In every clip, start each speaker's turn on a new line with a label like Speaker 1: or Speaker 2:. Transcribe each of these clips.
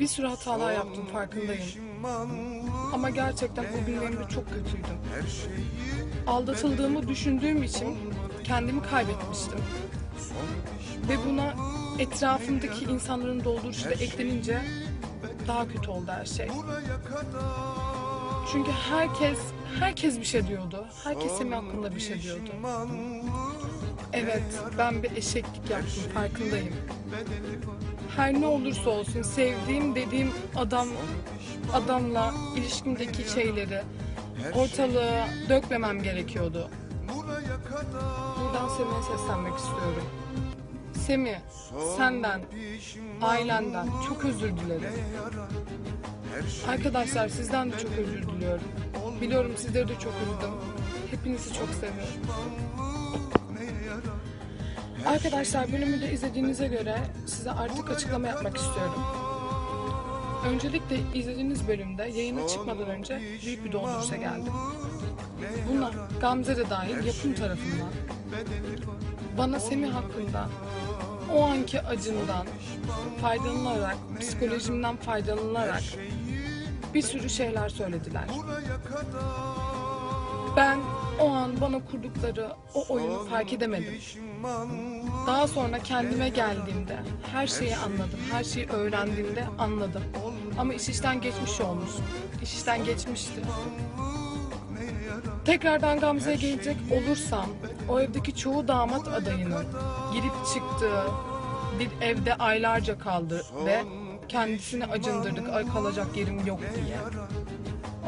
Speaker 1: Bir sürü hatalar yaptım farkındayım. Ama gerçekten o günlerimde çok kötüydüm. Aldatıldığımı düşündüğüm için kendimi kaybetmiştim. Ve buna etrafımdaki insanların dolduruşu da eklenince daha kötü oldu her şey. Çünkü herkes herkes bir şey diyordu. Herkes senin hakkında bir şey diyordu. Evet, ben bir eşeklik yaptım, farkındayım. Her ne olursa olsun sevdiğim dediğim adam adamla ilişkimdeki şeyleri ortalığa dökmemem gerekiyordu. Buradan Semih'e seslenmek istiyorum. Semih, senden, ailenden çok özür dilerim. Arkadaşlar sizden de çok özür diliyorum. Biliyorum sizleri de çok üzdüm. Hepinizi çok seviyorum. Arkadaşlar bölümü de izlediğinize göre size artık açıklama yapmak istiyorum. Öncelikle izlediğiniz bölümde yayına çıkmadan önce büyük bir dolduruşa geldim. Buna Gamze de dahil yapım tarafından bana Semih hakkında o anki acımdan faydalanarak, psikolojimden faydalanarak bir sürü şeyler söylediler. Ben o an bana kurdukları o oyunu fark edemedim. Daha sonra kendime geldiğimde her şeyi anladım. Her şeyi öğrendiğimde anladım. Ama iş işten geçmiş olmuş. İş işten geçmişti. Tekrardan Gamze'ye gelecek olursam o evdeki çoğu damat adayının girip çıktığı bir evde aylarca kaldı ve kendisini acındırdık ay kalacak yerim yok diye.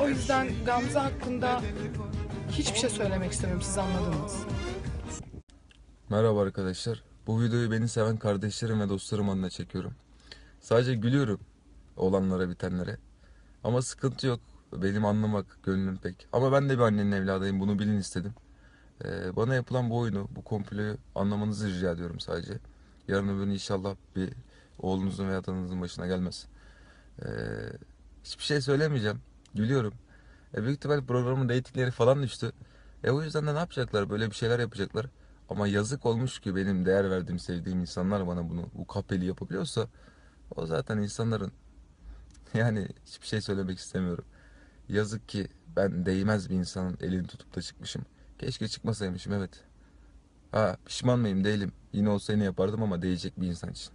Speaker 1: O yüzden Gamze hakkında hiçbir şey söylemek istemiyorum siz anladınız.
Speaker 2: Merhaba arkadaşlar. Bu videoyu beni seven kardeşlerim ve dostlarım adına çekiyorum. Sadece gülüyorum olanlara bitenlere. Ama sıkıntı yok. Benim anlamak gönlüm pek. Ama ben de bir annenin evladıyım. Bunu bilin istedim. Ee, bana yapılan bu oyunu, bu komployu anlamanızı rica ediyorum sadece. Yarın öbür inşallah bir oğlunuzun veya tanınızın başına gelmez. Ee, hiçbir şey söylemeyeceğim. Gülüyorum. E, büyük ihtimal programın reytingleri falan düştü. E o yüzden de ne yapacaklar? Böyle bir şeyler yapacaklar. Ama yazık olmuş ki benim değer verdiğim, sevdiğim insanlar bana bunu, bu kapeli yapabiliyorsa o zaten insanların yani hiçbir şey söylemek istemiyorum. Yazık ki ben değmez bir insanın elini tutup da çıkmışım. Keşke çıkmasaymışım evet. Ha pişman mıyım değilim. Yine olsa yine yapardım ama değecek bir insan için.